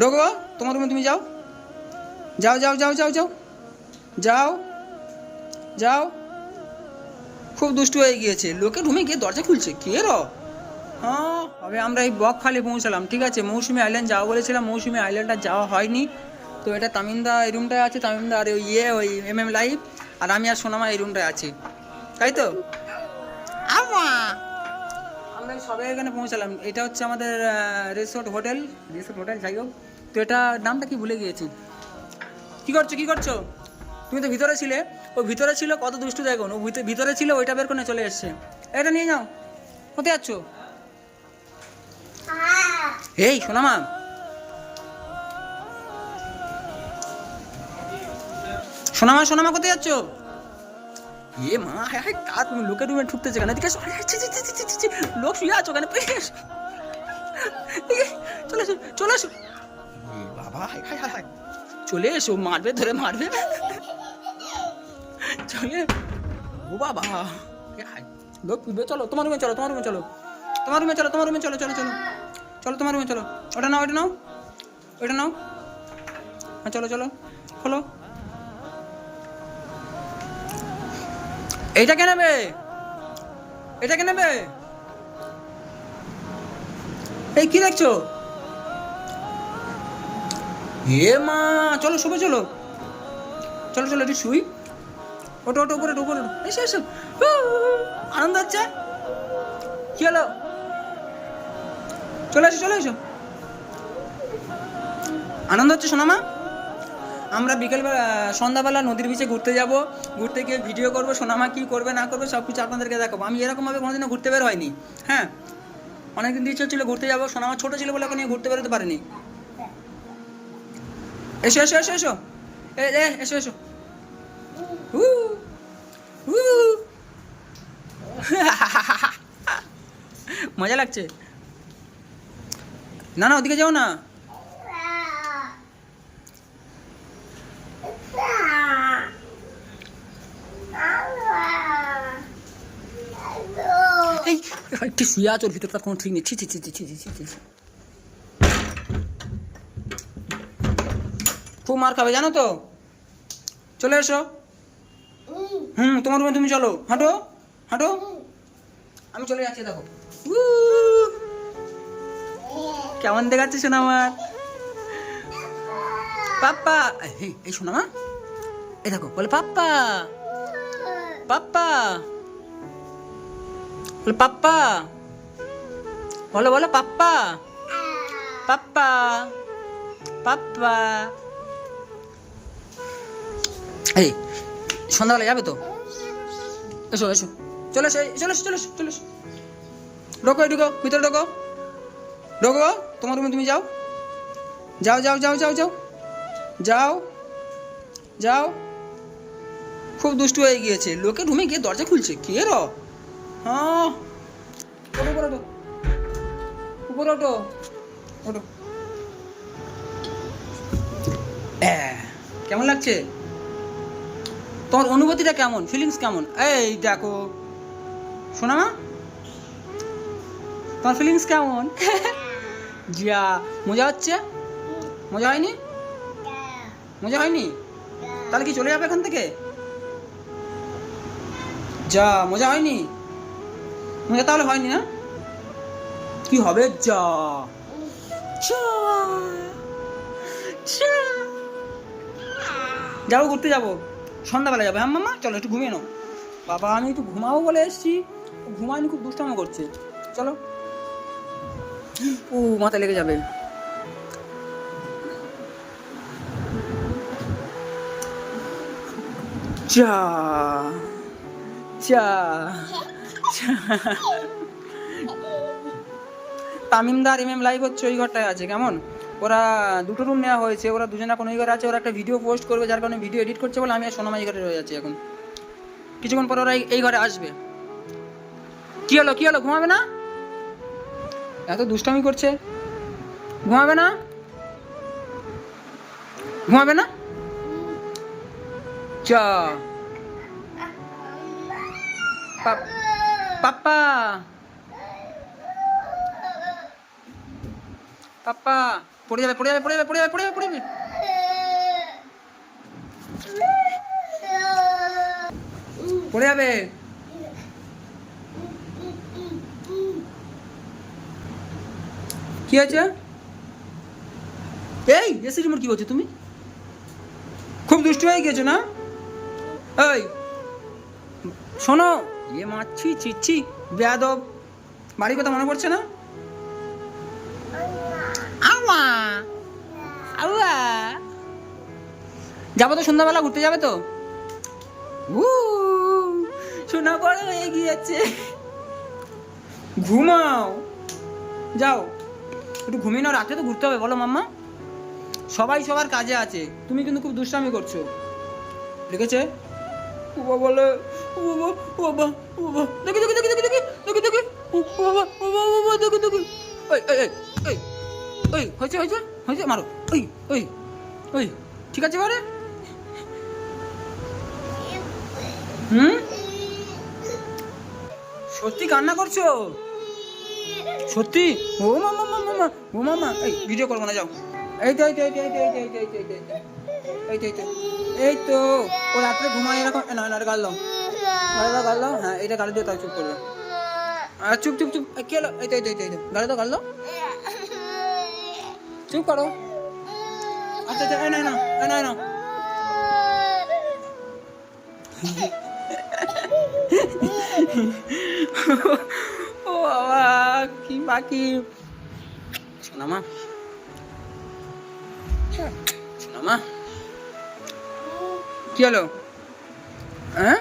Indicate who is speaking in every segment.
Speaker 1: ঢোকো তোমার রুমে তুমি যাও। যাও যাও যাও যাও যাও। যাও যাও। খুব দুষ্টু হয়ে গিয়েছে। লোকে রুমে গিয়ে দরজা খুলছে। কে র? হ্যাঁ তবে আমরা এই বকখালি পৌঁছালাম, ঠিক আছে? মৌসুমি আইল্যান্ড যাওয়া বলেছিলাম, মৌসুমি আইল্যান্ডটা যাওয়া হয়নি। তো এটা তামিমদা এই রুমটায় আছে তামিমদা আর ওই ইয়ে ওই এম এম লাইভ আর আমি আর সোনামা এই রুমটায় আছি। তাই তো? আমা আমরা সবাই এখানে পৌঁছালাম। এটা হচ্ছে আমাদের রিসোর্ট হোটেল রিসোর্ট হোটেল যাই হোক। তো এটা নামটা কি ভুলে গিয়েছি? কি করছ কি করছ? তুমি তো ভিতরে ছিলে। ও ভিতরে ছিল, কত দুষ্টু দেখুন। ও ভিতরে- ছিল, ওইটা বের করে চলে এসছে। এটা নিয়ে যাও। কোথায় যাচ্ছ? এই সোনামা সোনামা সোনামা কোথায় যাচ্ছ? এ মা হ্যাঁ হ্যাঁ তুমি লোকের রুমে ঢুকতেছে কেন? এদিকে লোক শুয়ে আছো কেন? চলে এসো চলে এসো। বাবা চলে এসো মারবে ধরে মারবে। চলে ও বাবা। লোক পিবে চলো তোমার রুমে চলো তোমার রুমে চলো। তোমার রুমে চলো তোমার রুমে চলো চলো চলো। চলো তোমার রুমে চলো। ওটা নাও ওটা নাও। ওটা নাও। হ্যাঁ চলো চলো। খোলো। এইটা কে নেবে? এটা কে নেবে? এই, কি দেখছ? এ মা, চলো শুভে চলো। চলো চলো, একটু শুই। ওটো ওটো উপরে উপরে। এসো এসো। আনন্দ হচ্ছে? কি হলো? চলে এসো চলে এসো। আনন্দ হচ্ছে সোনামা আমরা বিকেলবেলা, সন্ধ্যাবেলা নদীর বিচে ঘুরতে যাব। ঘুরতে গিয়ে ভিডিও করব। সোনামা কী করবে, না করবে সব কিছু আপনাদেরকে দেখাবো। আমি এরকমভাবে কোনোদিনও ঘুরতে বের হয়নি। হ্যাঁ? অনেকদিন ইচ্ছা ছিল ঘুরতে যাব শোনা আমার ছোটো ছিল বলে এখন নিয়ে ঘুরতে বেরোতে পারিনি। এসো এসো এসো এসো। এ এসো এসো। মজা লাগছে। না না, ওদিকে যাও না। একটু শুয়ে আছো ওর ভিতরটা কোনো ঠিক নেই ছি ছি ছি ছি ছি ছি ছি ছি ছি। খুব মার খাবে জানো তো চলে এসো হুম তোমার রুমে তুমি চলো হাঁটো হাঁটো আমি চলে যাচ্ছি দেখো কেমন দেখাচ্ছে শোনা আমার পাপ্পা এই এই শোনা মা এই দেখো বলে পাপ্পা পাপ্পা বলে, পাপ্পা। বলো বলো, পাপ্পা। পাপ্পা। পাপ্পা। এই, সন্ধ্যাবেলা যাবে তো? এসো এসো। চলে এসো চলে এসো চলে এসো চলে এসো। ঢোকো ঢুকো, ভিতরে ঢোকো। ঢোকো, তোমার রুমে তুমি যাও। যাও যাও যাও যাও যাও। যাও যাও। খুব দুষ্টু হয়ে গিয়েছে। লোকে রুমে গিয়ে দরজা খুলছে। কে র? হ্যাঁ। ওঠো উপরে ওঠো। উপরে ওঠো। ওঠো। কেমন লাগছে? তোমার অনুভূতিটা কেমন? ফিলিংস কেমন? এই দেখো। শোনা মা। তোমার ফিলিংস কেমন? যা মজা হচ্ছে? মজা হয়নি? মজা হয়নি? তাহলে কি চলে যাবে এখান থেকে? যা মজা হয়নি? মজা তাহলে হয়নি না? কি হবে? যা। যাব, ঘুরতে যাব। সন্ধ্যাবেলা যাব। হ্যাঁ মামা চলো, একটু ঘুমিয়ে নাও। বাবা, আমি একটু ঘুমাবো বলে এসেছি। ঘুমায়নি, খুব দুষ্টামো করছে। চলো। ও মাথা লেগে যাবে। চা। যা। তামিমদার এম এম লাইভ হচ্ছে ওই ঘরটায় আছে, কেমন? ওরা দুটো রুম নেওয়া হয়েছে, ওরা দুজনা কোনো ওই ঘরে আছে, ওরা একটা ভিডিও পোস্ট করবে, যার কারণে ভিডিও এডিট করছে বলে আমি আর সোনামা এই ঘরে রয়ে যাচ্ছি এখন। কিছুক্ষণ পর ওরা এই ঘরে আসবে। কি হলো কি হলো, ঘুমাবে না? এত দুষ্টামি করছে। ঘুমাবে না? ঘুমাবে না? চা পাপ- পাপ্পা পড়ে যাবে পড়ে যাবে পড়ে যাবে পড়ে যাবে পড়ে যাবে পড়ে যাবে পড়ে যাবে কি আছে এই, এসি রিমোট কি করছ তুমি? খুব দুষ্টু হয়ে গেছো না? এই, শোনো এ মাছি চিচ্ছি বেয়াদব। বাড়ির কথা মনে পড়ছে না? আওয়া আওয়া যাব তো সন্ধ্যাবেলা, ঘুরতে যাবে তো? উ বড় হয়ে গিয়েছে। ঘুমাও। যাও। একটু ঘুমিয়ে নাও রাতে তো ঘুরতে হবে, বলো মাম্মা। সবাই সবার কাজে আছে। তুমি কিন্তু খুব দুষ্টামি করছ। লিখেছে? ও বাবা ও ও দেখি দেখি দেখি দেখি দেখি দেখি দেখি মারো ঠিক আছে বারে হুম সত্যি কান্না করছ সত্যি ও মামা মামা ও মামা এই ভিডিও করব না যাও এই তো এই তো এই তো এই তো এই তো এই তো এই তো এই তো। এই তো, ও রাত্রে ঘুমায় এরকম না না গাল দাও। গাল দাও গাল দাও। হ্যাঁ এটা গাল দিয়ে তাও চুপ করবে আর চুপ চুপ চুপ। কি হলো এই তো এই তো এই তো গাল দাও গাল দাও। চুপ করো। আচ্ছা আচ্ছা না না না না। ও বাবা, কি বাকি? শোনা মা। শোনা মা। কি হলো? হ্যাঁ?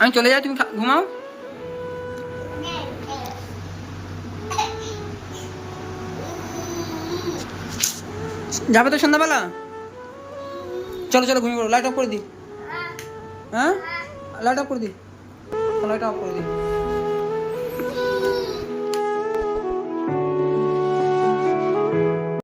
Speaker 1: আমি চলে যাই, তুমি ঘুমাও। যাবে তো সন্ধ্যাবেলা? চলো চলো, ঘুমিয়ে পড়ো। লাইট অফ করে দিই। হ্যাঁ? লাইট অফ করে দিই। লাইট অফ করে দিই।